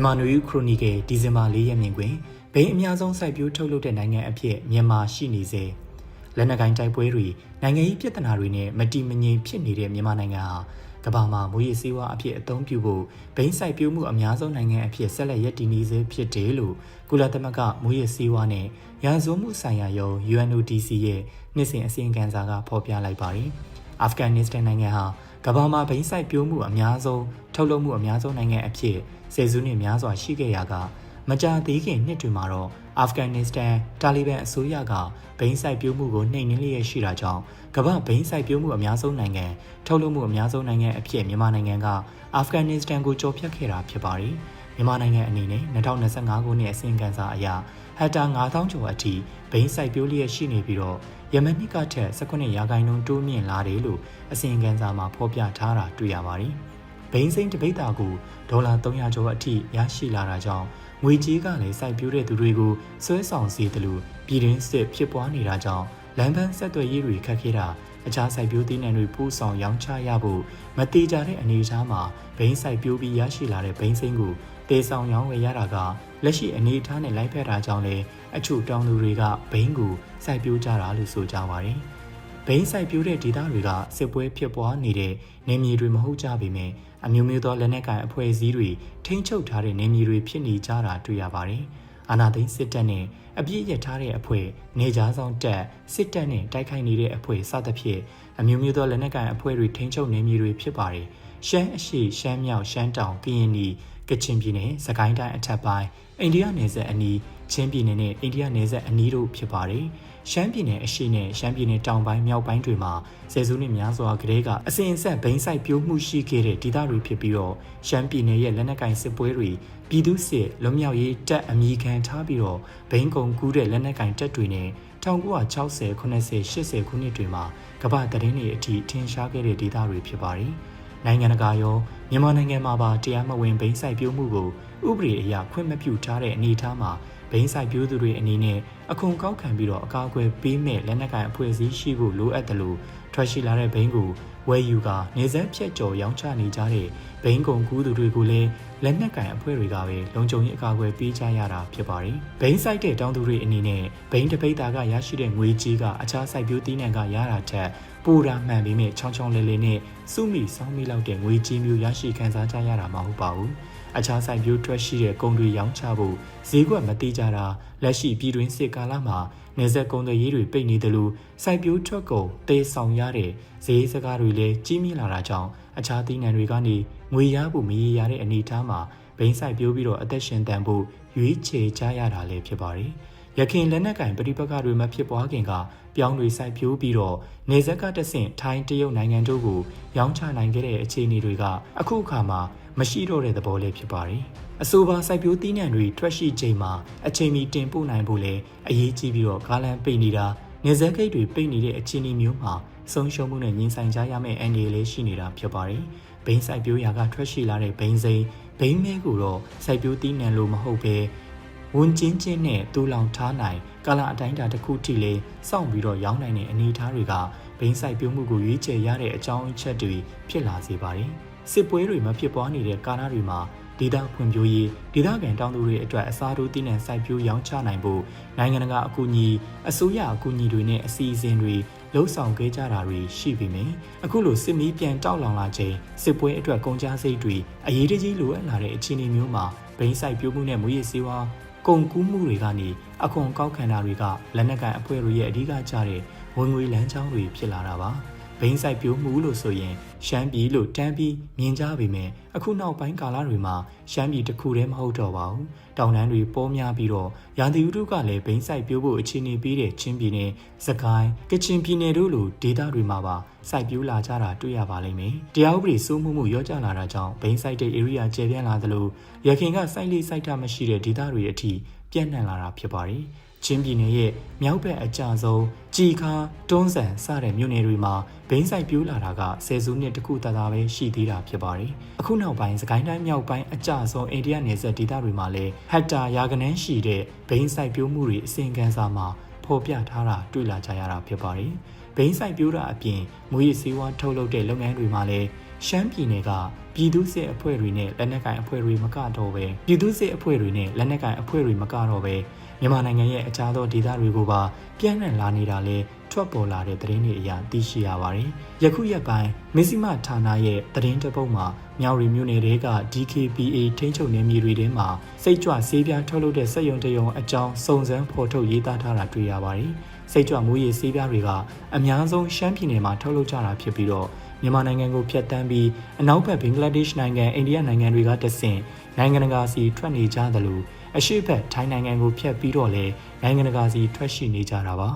မြန်မာနွေဦးခရိုနီကယ်ဒီဇင်ဘာ၄ရက်နေ့တွင်ဘိန်းအများဆုံးစိုက်ပျိုးထုတ်လုပ်တဲ့နိုင်ငံအဖြစ်မြန်မာရှိနေစေလက်နက်ကိုင်တိုက်ပွဲတွေနိုင်ငံရေးပြဿနာတွေနဲ့မတည်မငြိမ်ဖြစ်နေတဲ့မြန်မာနိုင်ငံဟာကမ္ဘာမှာမွေးရစေဝါအဖြစ်အသုံးပြုဖို့ဘိန်းစိုက်ပျိုးမှုအများဆုံးနိုင်ငံအဖြစ်ဆက်လက်ရည်တည်နေစေဖြစ်တယ်လို့ကုလသမဂ္ဂမွေးရစေဝါနဲ့ရာဇဝမှုဆိုင်ရာယုံ UNODC ရဲ့နှစ်စဉ်အစီရင်ခံစာကဖော်ပြလိုက်ပါတယ်အာဖဂန်နစ္စတန်နိုင်ငံဟာ ကမ္ဘာမှာဘိန်းစိုက်ပျိုးမှုအများဆုံးထုတ်လုပ်မှုအများဆုံးနိုင်ငံအဖြစ်ဆယ်စုနှစ်များစွာရှိခဲ့ရာကမကြာသေးခင်နှစ်တွေမှာတော့အာဖဂန်နစ္စတန်တာလီဘန်အစိုးရကဘိန်းစိုက်ပျိုးမှုကိုနှိမ်နင်းလျက်ရှိတာကြောင့်ကမ္ဘာဘိန်းစိုက်ပျိုးမှုအများဆုံးနိုင်ငံထုတ်လုပ်မှုအများဆုံးနိုင်ငံအဖြစ်မြန်မာနိုင်ငံကအာဖဂန်နစ္စတန်ကိုကျော်ဖြတ်ခဲ့တာဖြစ်ပါတယ်မြန်မာနိုင်ငံအနေနဲ့2025ခုနှစ်အစီရင်ခံစာအရဟက်တာ9000ကျော်အထိဘိန်းစိုက်ပျိုးလျက်ရှိနေပြီးတော့ ယမန်နှစ်ကထက်18ရာခိုင်နှုန်းတိုးမြင့်လာတယ်လို့အစီရင်ခံစာမှာဖော်ပြထားတာတွေ့ရပါတယ်။ဘိန်းစိမ့်တပိတ်တာကိုဒေါ်လာ300ကျော်အထိရရှိလာတာကြောင့်ငွေကြေးကလည်းစိုက်ပျိုးတဲ့သူတွေကိုဆွဲဆောင်စေတယ်လို့ပြည်တွင်းစစ်ဖြစ်ပွားနေတာကြောင့်လမ်းပန်းဆက်သွယ်ရေးတွေခက်ခဲတာအခြားစိုက်ပျိုးသီးနှံတွေပို့ဆောင်ရောင်းချရဖို့မတိကြတဲ့အနေအထားမှာဘိန်းစိုက်ပျိုးပြီးရရှိလာတဲ့ဘိန်းစိမ့်ကိုတေဆောင်ရောင်းဝယ်ရတာက လက်ရှိအနေအထားနဲ့လိုက်ဖက်တာကြောင့်လေအချို့တောင်သူတွေကဘိန်းကိုစိုက်ပျိုးကြတာလို့ဆိုကြပါတယ်။ဘိန်းစိုက်ပျိုးတဲ့ဒေသတွေကစစ်ပွဲဖြစ်ပွားနေတဲ့နေမြေတွေမဟုတ်ကြပေမဲ့အမျိုးမျိုးသောလက်နက်ကိုင်အဖွဲ့အစည်းတွေထိန်းချုပ်ထားတဲ့နေမြေတွေဖြစ်နေကြတာတွေ့ရပါတယ်။အာနာသိန်းစစ်တပ်နဲ့အပြည့်ရထားတဲ့အဖွဲ့နေကြားဆောင်တပ်စစ်တပ်နဲ့တိုက်ခိုက်နေတဲ့အဖွဲ့စသဖြင့်အမျိုးမျိုးသောလက်နက်ကိုင်အဖွဲ့တွေထိန်းချုပ်နေမြေတွေဖြစ်ပါတယ်။ရှမ်းအရှိရှမ်းမြောက်ရှမ်းတောင်ကရင်နီ ကချင်ပြည်နယ်စကိုင်းတိုင်းအထက်ပိုင်းအိန္ဒိယနယ်စပ်အနီးချင်းပြည်နယ်နဲ့အိန္ဒိယနယ်စပ်အနီးတို့ဖြစ်ပါတယ်။ရှမ်းပြည်နယ်အရှေ့နဲ့ရှမ်းပြည်နယ်တောင်ပိုင်းမြောက်ပိုင်းတွေမှာဆယ်စုနှစ်များစွာကတည်းကအစဉ်အဆက်ဘိန်းဆိုင်ပြိုးမှုရှိခဲ့တဲ့ဒေသတွေဖြစ်ပြီးတော့ရှမ်းပြည်နယ်ရဲ့လက်နက်ကင်စစ်ပွဲတွေပြည်သူစစ်လွတ်မြောက်ရေးတပ်အမိခံထားပြီးတော့ဘိန်းကုံကူးတဲ့လက်နက်ကင်တပ်တွေနဲ့1960 80 80ခုနှစ်တွေမှာကမ္ဘာသတင်းတွေအထိထင်ရှားခဲ့တဲ့ဒေသတွေဖြစ်ပါတယ်။ နိုင်ငံတကာရောမြန်မာနိုင်ငံမှာပါတရားမဝင်ဘိန်းဆိုင်ပြိုးမှုကိုဥပဒေအရခွင့်မပြုထားတဲ့အနေအထားမှာ ဘိန်းဆိုင်ပြိုးသူတွေအနေနဲ့အခွန်ကောက်ခံပြီးတော့အကာအကွယ်ပေးမဲ့လက်နက်ကိုင်အဖွဲ့အစည်းရှိဖို့လိုအပ်တယ်လို့ထွက်ရှိလာတဲ့ဘိန်းကိုဝယ်ယူကနေဆက်ဖြတ်ကျော်ရောင်းချနေကြတဲ့ဘိန်းကုံကူးသူတွေကိုလည်းလက်နက်ကင်အဖွဲ့တွေကပဲလုံခြုံရေးအကာအကွယ်ပေးကြရတာဖြစ်ပါတယ်။ဘိန်းဆိုင်တဲ့တောင်သူတွေအနေနဲ့ဘိန်းတပိတ်တာကရရှိတဲ့ငွေကြေးကအခြားစိုက်ပျိုးသီးနှံကရတာထက်ပိုတာမှန်ပေမဲ့ချောင်းချောင်းလဲလဲနဲ့စုမိစောင်းမိလောက်တဲ့ငွေကြေးမျိုးရရှိခံစားကြရတာမဟုတ်ပါဘူး။ အခြားစိုက်ပျိုးထွက်ရှိတဲ့ကုန်တွေရောင်းချဖို့ဈေးကွက်မတိကြတာလက်ရှိပြည်တွင်းစစ်ကာလမှာနေဆက်ကုန်တွေရေးတွေပိတ်နေတယ်လို့စိုက်ပျိုးထွက်ကုန်တေးဆောင်ရတဲ့ဈေးစကားတွေလည်းကြီးမြင့်လာတာကြောင့်အခြားသီးနှံတွေကနေငွေရဖို့မရေရတဲ့အနေအထားမှာဘိန်းစိုက်ပျိုးပြီးတော့အသက်ရှင်တန်ဖို့ရွေးချယ်ကြရတာလည်းဖြစ်ပါတယ်။ရခင်လက်နက်ကင်ပဋိပက္ခတွေမဖြစ်ပွားခင်ကပြောင်းတွေစိုက်ပျိုးပြီးတော့နေဆက်ကတဆင့်ထိုင်းတရုတ်နိုင်ငံတို့ကိုရောင်းချနိုင်ခဲ့တဲ့အခြေအနေတွေကအခုအခါမှာ မရှိတော့တဲ့သဘောလေးဖြစ်ပါတယ်။အဆိုပါစိုက်ပျိုးသီးနှံတွေထွက်ရှိချိန်မှာအချိန်မီတင်ပို့နိုင်ဖို့လဲအရေးကြီးပြီးတော့ကားလန်ပိတ်နေတာနေဆက်ဂိတ်တွေပိတ်နေတဲ့အခြေအနေမျိုးမှာဆုံးရှုံးမှုနဲ့ညှင်းဆိုင်ကြရမယ့်အန္တရာယ်လေးရှိနေတာဖြစ်ပါတယ်။ဘိန်းစိုက်ပျိုးရာကထွက်ရှိလာတဲ့ဘိန်းစိမ်းဘိန်းမဲကိုတော့စိုက်ပျိုးသီးနှံလို့မဟုတ်ပဲဝန်ချင်းချင်းနဲ့တူလောင်ထားနိုင်ကာလအတိုင်းအတာတစ်ခုထိလေးစောင့်ပြီးတော့ရောင်းနိုင်တဲ့အနေအထားတွေကဘိန်းစိုက်ပျိုးမှုကိုရွေးချယ်ရတဲ့အကြောင်းအချက်တွေဖြစ်လာစေပါတယ်။ စစ်ပွဲတွေမဖြစ်ပွားနေတဲ့ကာလတွေမှာဒေသဖွံ့ဖြိုးရေးဒေသခံတောင်သူတွေအတွက်အစားထိုးတည်နှံစိုက်ပျိုးရောင်းချနိုင်ဖို့နိုင်ငံတကာအကူအညီအစိုးရအကူအညီတွေနဲ့အစီအစဉ်တွေလှုပ်ဆောင်ခဲ့ကြတာတွေရှိပေမယ့်အခုလိုစစ်မီးပြန်တောက်လောင်လာချိန်စစ်ပွဲအတွက်ကုန်ကျစရိတ်တွေအရေးတကြီးလိုအပ်လာတဲ့အခြေအနေမျိုးမှာဘိန်းစိုက်ပျိုးမှုနဲ့မွေးရစေဝါကုန်ကူးမှုတွေကနေအခွန်ကောက်ခံတာတွေကလက်နက်ကန်အဖွဲ့တွေရဲ့အဓိကကျတဲ့ဝင်ငွေလမ်းကြောင်းတွေဖြစ်လာတာပါ ဘိန်းဆိုင်ပြိုးမှုလို့ဆိုရင်ရှမ်းပြည်လို့တန်းပြီးမြင်ကြပေမဲ့အခုနောက်ပိုင်းကာလတွေမှာရှမ်းပြည်တစ်ခုတည်းမဟုတ်တော့ပါဘူးတောင်တန်းတွေပေါ်များပြီးတော့ရာသီဥတုကလည်းဘိန်းဆိုင်ပြိုးဖို့အခြေအနေပေးတဲ့ချင်းပြည်နယ်စကိုင်းကချင်ပြည်နယ်တို့လိုဒေသတွေမှာပါစိုက်ပျိုးလာကြတာတွေ့ရပါလိမ့်မယ်တရားဥပဒေစိုးမိုးမှုရောကျလာတာကြောင့်ဘိန်းဆိုင်တဲ့ area ကျယ်ပြန့်လာသလိုရခိုင်ကစိုက်လေးစိုက်တာမရှိတဲ့ဒေသတွေအထိပြန့်နှံ့လာတာဖြစ်ပါတယ် ချင်းပြည်နယ်ရဲ့မြောက်ဘက်အကျဆုံးကြည်ခါတွန်းဆန်စတဲ့မြို့နယ်တွေမှာဘိန်းဆိုင်ပြိုးလာတာကဆယ်စုနှစ်တခုတသာပဲရှိသေးတာဖြစ်ပါတယ်။အခုနောက်ပိုင်းစကိုင်းတိုင်းမြောက်ပိုင်းအကျဆုံးအိန္ဒိယနယ်စပ်ဒေသတွေမှာလည်းဟက်တာရာကနန်းရှိတဲ့ဘိန်းဆိုင်ပြိုးမှုတွေအစဉ်ကန်စာမှာဖော်ပြထားတာတွေ့လာကြရတာဖြစ်ပါတယ်။ဘိန်းဆိုင်ပြိုးတာအပြင်မူရည်စည်းဝါးထုတ်လုပ်တဲ့လုပ်ငန်းတွေမှာလည်းရှမ်းပြည်နယ်ကပြည်သူ့စစ်အဖွဲ့တွေနဲ့လက်နက်ကိုင်အဖွဲ့တွေမကတော့ပဲပြည်သူ့စစ်အဖွဲ့တွေနဲ့လက်နက်ကိုင်အဖွဲ့တွေမကတော့ပဲ မြန်မာနိုင်ငံရဲ့အခြားသောဒေသတွေကိုပါပြန့်နှံ့လာနေတာလဲထွက်ပေါ်လာတဲ့သတင်းတွေအရသိရှိရပါတယ်။ယခုရက်ပိုင်းမစ္စည်းမဌာနရဲ့သတင်းတစ်ပုဒ်မှာမြောက်ရီမြို့နယ်တွေက DKPA ထိန်းချုပ်နယ်မြေတွေထဲမှာစိတ်ကြွဆေးပြားထုတ်လုပ်တဲ့စက်ရုံတရုံအကြောင်းစုံစမ်းဖော်ထုတ်ရေးသားထားတာတွေ့ရပါတယ်။စိတ်ကြွမူရည်ဆေးပြားတွေကအများဆုံးရှမ်းပြည်နယ်မှာထုတ်လုပ်ကြတာဖြစ်ပြီးတော့မြန်မာနိုင်ငံကိုဖျက်ဆီးပြီးအနောက်ဘက်ဘင်္ဂလားဒေ့ရှ်နိုင်ငံအိန္ဒိယနိုင်ငံတွေကတဆင့်နိုင်ငံတကာစီထွက်နေကြသလို အရှိတ်ဘက်ထိုင်းနိုင်ငံကိုဖျက်ပြီးတော့လဲနိုင်ငံတကာစီထွက်ရှိနေကြတာပါ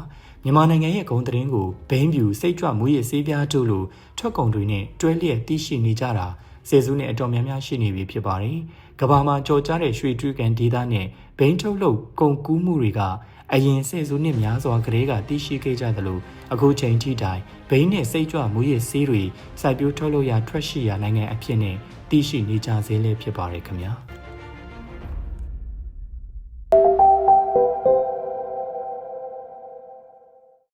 မြန်မာနိုင်ငံရဲ့ဂုံသတင်းကိုဘိန်းပြူစိတ်ကြွမူရည်ဆေးပြားတို့လိုထွက်ကုန်တွေနဲ့တွဲလျက်သိရှိနေကြတာစေစုနဲ့အတော်များများရှိနေပြီဖြစ်ပါတယ်ကဘာမှာကြော်ကြားတဲ့ရွှေတူးကန်ဒေသနဲ့ဘိန်းထုတ်လုပ်ကုန်ကူးမှုတွေကအရင်စေစုနှစ်များစွာကလေးကသိရှိခဲ့ကြသလိုအခုချိန်ထိတိုင်ဘိန်းနဲ့စိတ်ကြွမူရည်ဆေးတွေစိုက်ပျိုးထုတ်လုပ်ရာထွက်ရှိရာနိုင်ငံအဖြစ်နဲ့သိရှိနေကြစေလဲဖြစ်ပါတယ်ခင်ဗျာ။